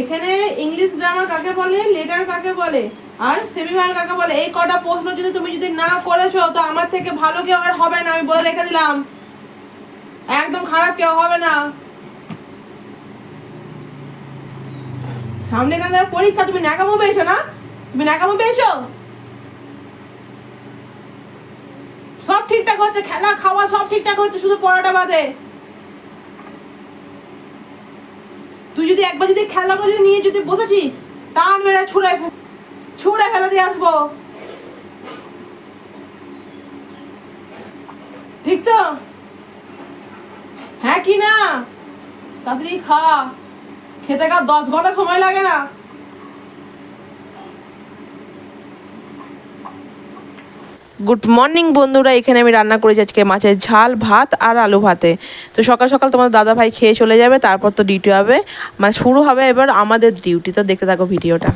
এখানে English grammar কাকে বলে? লেটার কাকে বলে? আর সেমিভার কাকে বলে? এই কটা প্রশ্ন যদি তুমি যদি না করেছ, তো আমার থেকে ভালো কেউ আর হবে না, আমি বলে রেখে দিলাম। একদম খারাপ কেউ হবে না। সামনে কেন পরীক্ষা, তুমি ন্যাকামো পেয়েছ না? তুমি ন্যাকামো পেয়েছ? সব ঠিকঠাক হচ্ছে, খেলা, খাওয়া সব ঠিকঠাক হচ্ছে, শুধু পড়াটা বাদে তুই যদি একবার যদি খেলা নিয়ে যদি বসেছিস টান মেরে ছুড়ে আসব। ঠিক তো? হ্যাঁ কি না? তাড়াতাড়ি খা। খেতে খা দশ ঘণ্টা সময় লাগে না। গুড মর্নিং বন্ধুরা। এখানে আমি রান্না করেছি আজকে মাছের ঝাল, ভাত আর আলু ভাতে। তো সকাল সকাল তোমার দাদা ভাই খেয়ে চলে যাবে, তারপর তো ডিউটি হবে। মানে শুরু হবে এবার আমাদের ডিউটি তো দেখতে থাকো ভিডিওটা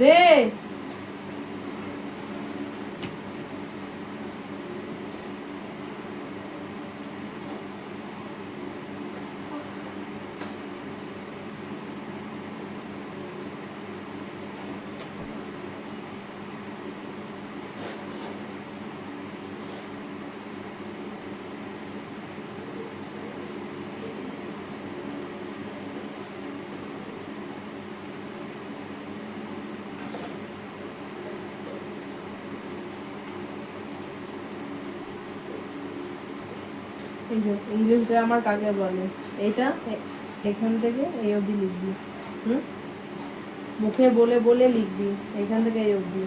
দে। ইংলিশ গ্রামার কাকে বলে? এটা এখান থেকে এই অবধি লিখবি। হুম? মুখে বলে বলে লিখবি, এখান থেকে এই অবধি।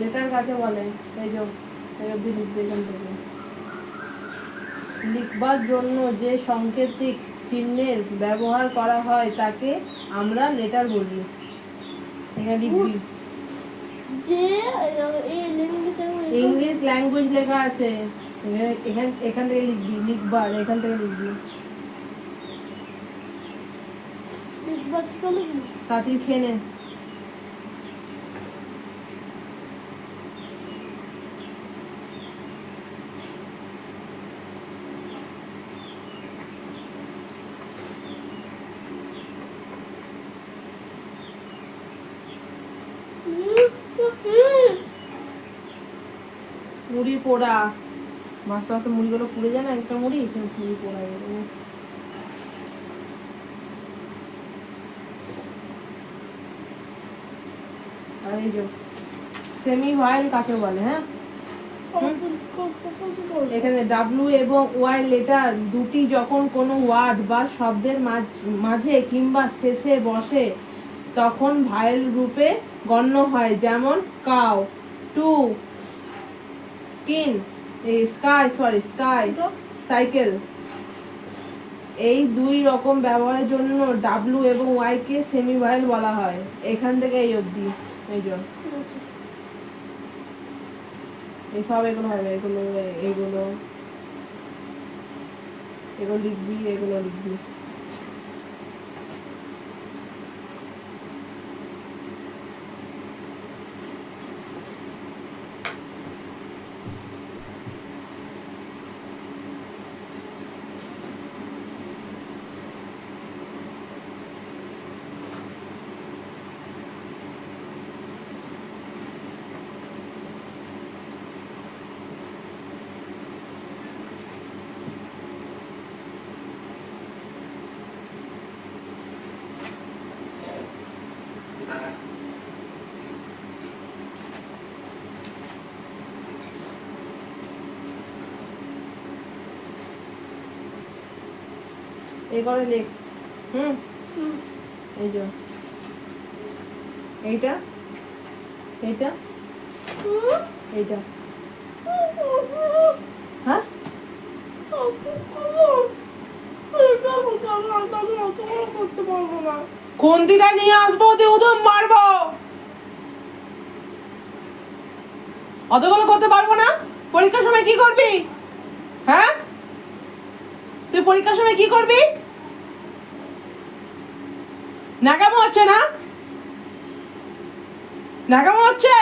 লেটার কাকে বলে এই যে এই অবধি লিখবে এখান থেকে। লিখবার জন্য যে সাংকেতিক চিহ্নের ব্যবহার করা হয় তাকে আমরা লেটার বলি। এখানে লিখবি। ইংলিশ ল্যাঙ্গুয়েজ লেখা আছে। এখান এখান থেকে লিখবি লিখবার এখান থেকে লিখবি। তাড়াতাড়ি খেয়ে নে। মুড়ি পোড়া। মাস্তে মাস্তে মুড়িগুলো পুড়ে যায় না একটা মুড়ি এখানে মুড়ি পোড়া গেল এই যে সেমি ওয়াইল কাকে বলে হ্যাঁ? এখানে ডাব্লু এবং ওয়াই লেটার দুটি যখন কোনো ওয়ার্ড বা শব্দের মাঝ- মাঝে কিংবা শেষে বসে তখন ভাইল রূপে গণ্য হয়। যেমন কাউ টু স্কিন এই স্কাই সরি স্কাই সাইকেল এই দুই রকম ব্যবহারের জন্য ডাব্লু এবং ওয়াই কে সেমি ভাইল বলা হয়। এখান থেকে এই অবধি, এই জন্য এই সব এগুলো হবে, এগুলো এগুলো এগুলো লিখবি এগুলো লিখবি। এ করে লেখ। হুম? হুম। এই যে। এইটা? এইটা? এইটা? হ্যাঁ? খুন্তিটা নিয়ে আসব? দিয়ে উদম মারবো। অতগুলো করতে পারব না? পরীক্ষার সময় কি করবি? হ্যাঁ? তুই পরীক্ষার সময় কি করবি? নাকামো হচ্ছে না? নাকামো হচ্ছে?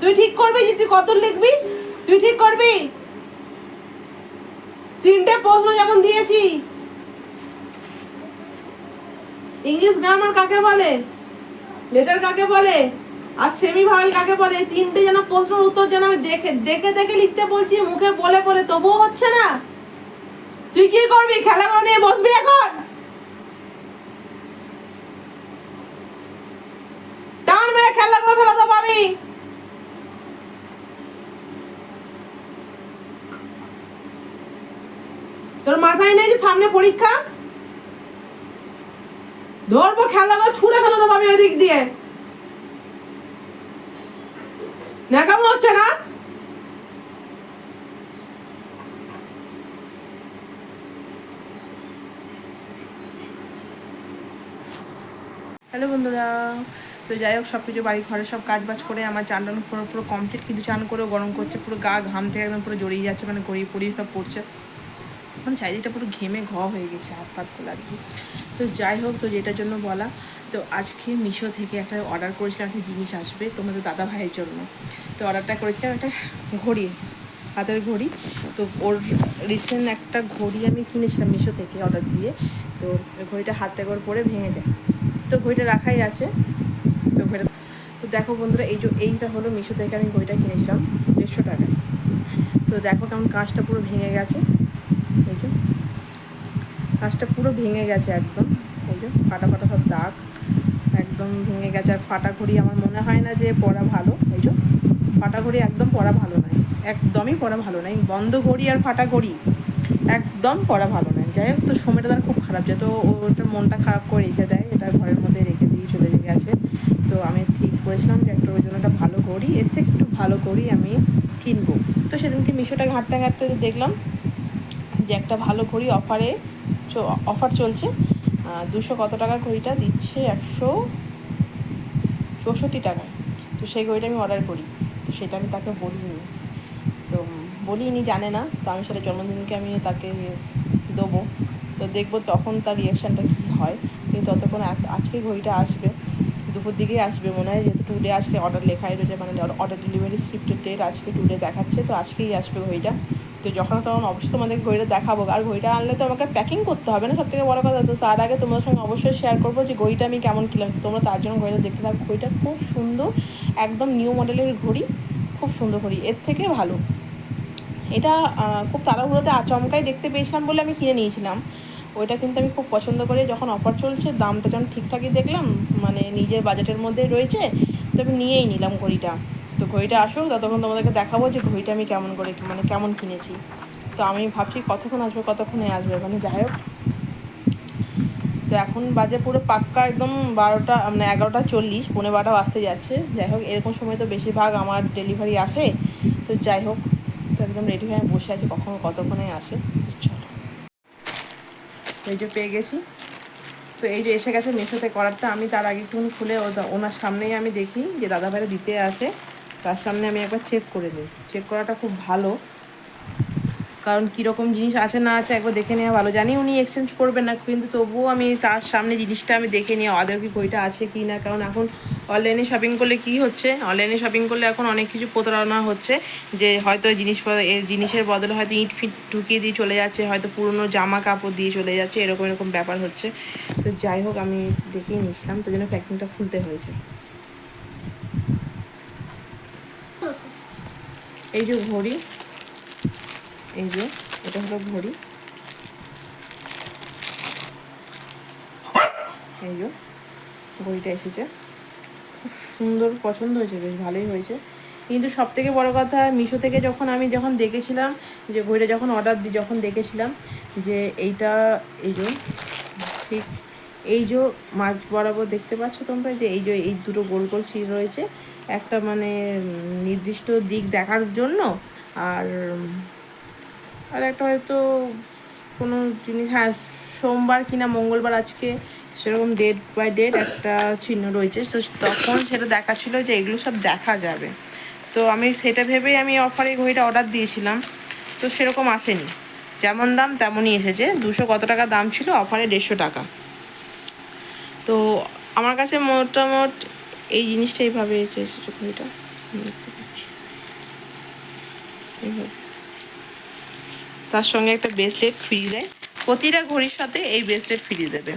তুই ঠিক করবি যে তুই কত লিখবি? তুই ঠিক করবি? তিনটে প্রশ্ন যেমন দিয়েছি। ইংলিশ গ্রামার কাকে বলে? লেটার কাকে বলে? আর সেমি ভাওয়েল কাকে বলে? তিনটে যেন প্রশ্নের উত্তর যেন আমি দেখে দেখে দেখে লিখতে বলছি, মুখে বলে বলে, তবুও হচ্ছে না। তুই কি করবি? খেলাগুলো নিয়ে বসবি এখন? টান মেরে খেলাগুলো দেবো আমি তোর মাথায় নেই যে সামনে পরীক্ষা? ধরবো খেলাগুলো ছুঁড়ে ফেলে দেবো আমি ওই দিক দিয়ে। হ্যালো বন্ধুরা, তো যাই হোক, সব কিছু বাড়ি ঘরে সব কাজ বাজ করে আমার চান টান পুরো পুরো কমপ্লিট কিন্তু চান করে গরম করছে, পুরো গা ঘাম থেকে একদম পুরো জড়িয়ে যাচ্ছে মানে গড়িয়ে পড়িয়ে সব পড়ছে। মানে চারিদিকটা পুরো ঘেমে ঘ হয়ে গেছে, হাত পাতগুলো আর কি। তো যাই হোক, তো যেটার জন্য বলা, তো আজকে মিশো থেকে একটা অর্ডার করেছিলাম, একটা জিনিস আসবে তোমাদের দাদা ভাইয়ের জন্য। তো অর্ডারটা করেছিলাম একটা ঘড়ি, হাতের ঘড়ি। তো ওর রিসেন্ট একটা ঘড়ি আমি কিনেছিলাম মিশো থেকে অর্ডার দিয়ে। তো ঘড়িটা হাতে করে পরে ভেঙে যায়। তো ঘড়িটা রাখাই আছে। তো ঘড়িটা, তো দেখো বন্ধুরা, এই যে এইটা হলো মিশো থেকে আমি ঘড়িটা কিনেছিলাম দেড়শো টাকায়। তো দেখো কেমন কাঁচটা পুরো ভেঙে গেছে। এই যে। কাঁচটা পুরো ভেঙে গেছে একদম। এই যে, ফাটা ফাটা সব দাগ একদম ভেঙে গেছে। আর ফাটা ঘড়ি আমার মনে হয় না যে পরা ভালো। এই যে, ফাটা ঘড়ি একদম পরা ভালো নয়। একদমই পরা ভালো নয়। বন্ধ ঘড়ি আর ফাটা ঘড়ি একদম পরা ভালো নয়। যাই হোক, তো সময়টা তার খুব খারাপ। যেহেতু ওটা মনটা খারাপ করে রেখে দেয়, এটা ঘরের মধ্যে রেখে দিয়ে চলে গেছে। তো আমি ঠিক করেছিলাম যে একটা ওই জন্য একটা ভালো ঘড়ি, এর থেকে একটু ভালো ঘড়ি আমি কিনবো। তো সেদিনকে মিশোটা ঘাঁটতে ঘাঁটতে দেখলাম যে একটা ভালো ঘড়ি অফারে অফার চলছে। দুশো কত টাকা ঘড়িটা? দিচ্ছে একশো চৌষট্টি টাকায়। তো সেই ঘড়িটা আমি অর্ডার করি। তো সেটা আমি তাকে বলিনি। তো বলিনি, জানে না। তো আমি সেটা জন্মদিনকে আমি তাকে দেবো। তো দেখব তখন তার রিয়াকশানটা কী হয়। কিন্তু ততক্ষণ আজ- আজকে ঘড়িটা আসবে। দুপুর দিকেই আসবে। মনে হয় যেহেতু টুডে আজকে অর্ডার লেখাই রয়েছে। মানে অর্ডার ডেলিভারি শিফটের ডেট আজকে টুডে দেখাচ্ছে। তো আজকেই আসবে ঘড়িটা। তো যখন তখন অবশ্যই তোমাদের ঘড়িটা দেখাবো। আর ঘড়িটা আনলে তো আমাকে প্যাকিং করতে হবে না সব থেকে বড় কথা। তো তার আগে তোমাদের সঙ্গে অবশ্যই শেয়ার করব যে ঘড়িটা আমি কেমন কিনলাম তো তোমরা তার জন্য ঘড়িটা দেখতে থাকো। ঘড়িটা খুব সুন্দর, একদম নিউ মডেলের ঘড়ি। খুব সুন্দর ঘড়ি। এর থেকে ভালো। এটা খুব তাড়াহুড়োতে আচমকাই দেখতে পেয়েছিলাম বলে আমি কিনে নিয়েছিলাম। ওইটা কিন্তু আমি খুব পছন্দ করি। যখন অফার চলছে, দামটা যখন ঠিকঠাকই দেখলাম মানে নিজের বাজেটের মধ্যে রয়েছে, তো আমি নিয়েই নিলাম ঘড়িটা। তো ঘড়িটা আসুক ততক্ষণ তোমাদেরকে দেখাবো যে ঘড়িটা আমি কেমন করে মানে কেমন কিনেছি। তো আমি ভাবছি কতক্ষণ আসবে, কতক্ষণে আসবে মানে যাই হোক। তো এখন বাজে পুরো পাক্কা একদম বারোটা মানে এগারোটা চল্লিশ পনেরো বারোটা আসতে যাচ্ছে। যাই হোক, এরকম সময় তো বেশিরভাগ আমার ডেলিভারি আসে। তো যাই হোক, তো একদম রেডি হয়ে বসে আছি, কখন কতক্ষণে আসে। চলো। এই যে পেয়ে গেছি। তো এই যে এসে গেছে মেশোতে করারটা, আমি তার আগে একটুখানি খুলে ওনার সামনেই আমি দেখি যে দাদা ভাইরা দিতে আসে। তার সামনে আমি একবার চেক করে নিই। চেক করাটা খুব ভালো। কারণ কীরকম জিনিস আছে না আছে একবার দেখে নেওয়া ভালো। জানি উনি এক্সচেঞ্জ করবেন না, কিন্তু তবুও আমি তার সামনে জিনিসটা আমি দেখে নিই আদৌ কি বইটা আছে কি না। কারণ এখন অনলাইনে শপিং করলে কি হচ্ছে? অনলাইনে শপিং করলে এখন অনেক কিছু প্রতারণা হচ্ছে যে হয়তো জিনিস জিনিসের বদলে হয়তো ইট ফিট ঢুকিয়ে দিয়ে চলে যাচ্ছে, হয়তো পুরনো জামা কাপড় দিয়ে চলে যাচ্ছে, এরকম এরকম ব্যাপার হচ্ছে। তো যাই হোক, আমি দেখেই নিয়েছিলাম তো জন্য প্যাকিংটা খুলতে হয়েছে। এই যে ঘড়ি এই যে, এটা হলো ঘড়ি এই যে ঘড়িটা এসেছে। খুব সুন্দর, পছন্দ হয়েছে, বেশ ভালোই হয়েছে। কিন্তু সব থেকে বড়ো কথা, মিশো থেকে যখন আমি যখন দেখেছিলাম, যে ঘড়িটা যখন অর্ডার দিই যখন দেখেছিলাম, যে এইটা, এই যে, ঠিক এই যে মাছ বরাবর দেখতে পাচ্ছ তোমরা যে এই যে এই দুটো গোল গোল চির রয়েছে। একটা মানে নির্দিষ্ট দিক দেখার জন্য আর আর একটা হয়তো কোনো জিনিস হ্যাঁ সোমবার কিনা মঙ্গলবার আজকে সেরকম ডেট বাই ডেট একটা চিহ্ন রয়েছে। তো তখন সেটা দেখাচ্ছিল যে এগুলো সব দেখা যাবে। তো আমি সেটা ভেবেই আমি অফারে ঘড়িটা অর্ডার দিয়েছিলাম। তো সেরকম আসেনি। যেমন দাম তেমনই এসেছে। দুশো কত টাকা দাম ছিল? অফারে দেড়শো টাকা। তো আমার কাছে মোটামুট এই জিনিসটা এইভাবে এসেছে ঘড়িটা তার সঙ্গে একটা ব্রেসলেট ফ্রি দেয়। প্রতিটা ঘড়ির সাথে এই ব্রেসলেট ফ্রি দেবে।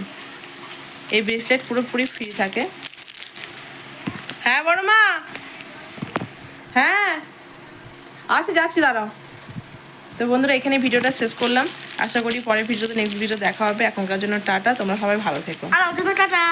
এই ব্রেসলেট পুরোপুরি ফ্রি থাকে। হ্যাঁ বড় মা! হ্যাঁ। আচ্ছা যাচ্ছি, দাঁড়াও। তো বন্ধুরা, এখানে ভিডিওটা শেষ করলাম। আশা করি পরের ভিডিওতে নেক্সট ভিডিও দেখা হবে। এখনকার জন্য টাটা, তোমরা সবাই ভালো থেকো। আর টাটা।